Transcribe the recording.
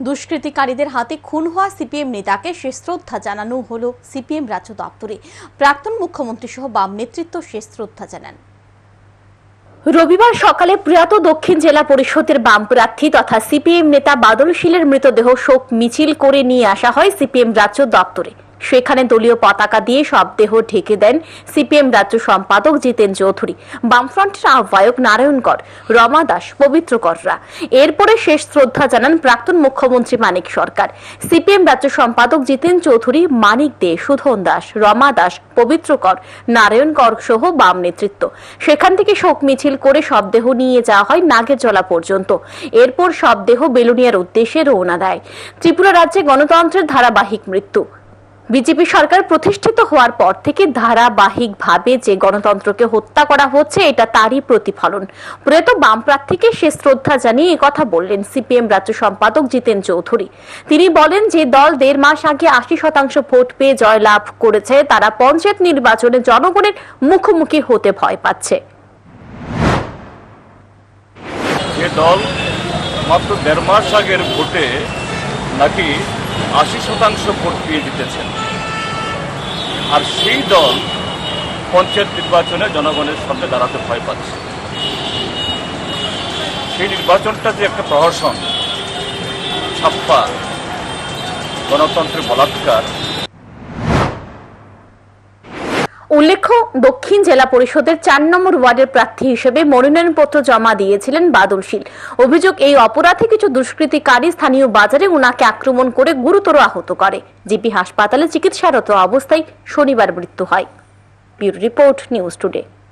দুষ্কৃতিকারীদের হাতে খুন হওয়া সিপিএম নেতাকে শেষ শ্রদ্ধা জানানো হলো সিপিএম রাজ্য দপ্তরে। প্রাক্তন মুখ্যমন্ত্রী সহ বাম নেতৃত্ব শেষ শ্রদ্ধা জানান। রবিবার সকালে প্রয়াত দক্ষিণ জেলা পরিষদের বাম প্রার্থী তথা সিপিএম নেতা বাদল শীলের মৃতদেহ শোক মিছিল করে নিয়ে আসা হয় সিপিএম রাজ্য দপ্তরে। সেখানে দলীয় পতাকা দিয়ে সব দেহ ঢেকে দেন সিপিএম রাজ্য সম্পাদক জিতেন চৌধুরী। বামফ্রন্টের আহ্বায়ক নারায়ণগড়, রমা দাস পবিত্র কররা এরপরে শেষ শ্রদ্ধা জানান প্রাক্তন মুখ্যমন্ত্রী মানিক সরকার। সিপিএম রাজ্য সম্পাদক জিতেন চৌধুরী, মানিক দে, সুধন দাস, রমা দাস পবিত্র কর নারায়ণগড় সহ বাম নেতৃত্ব। সেখান থেকে শোক মিছিল করে শবদেহ নিয়ে যাওয়া হয় নাগেরজলা পর্যন্ত। এরপর শবদেহ বেলুনিয়ার উদ্দেশ্যে রওনা দেয়। ত্রিপুরা রাজ্যে গণতন্ত্রের ধারাবাহিক মৃত্যু। বিজেপি সরকার প্রতিষ্ঠিত হওয়ার পর থেকে ধারাবাহিকভাবে যে গণতন্ত্রকে হত্যা করা হচ্ছে, এটা তারই প্রতিফলন। প্রয়াত বাম প্রার্থীকে সে শ্রদ্ধা জানিয়ে কথা বললেন সিপিএম রাজ্য সম্পাদক জিতেন চৌধুরী। তিনি বলেন যে দল দেড় মাস আগে আশি শতাংশ ভোট পেয়ে জয়লাভ করেছে, তারা পঞ্চায়েত নির্বাচনে জনগণের মুখোমুখি হতে ভয় পাচ্ছে। দল মাত্র দেড় মাস আগের ভোটে নাকি আশি শতাংশ ভোট পেয়ে জিতেছেন। আর সেই দল পঞ্চায়েত নির্বাচনে জনগণের সামনে দাঁড়াতে ভয় পাচ্ছে। সেই নির্বাচনটা যে একটা প্রহসন, ছাপ্পা, গণতন্ত্রের বলাৎকার উল্লেখ্য, দক্ষিণ জেলা পরিষদের চার নম্বর ওয়ার্ডের প্রার্থী হিসেবে মনোনয়নপত্র জমা দিয়েছিলেন বাদল শীল। অভিযোগ, এই অপরাধে কিছু দুষ্কৃতিকারী স্থানীয় বাজারে উনাকে আক্রমণ করে গুরুতর আহত করে। জিপি হাসপাতালে চিকিৎসারত অবস্থায় শনিবার মৃত্যু হয়। Bureau report, news today.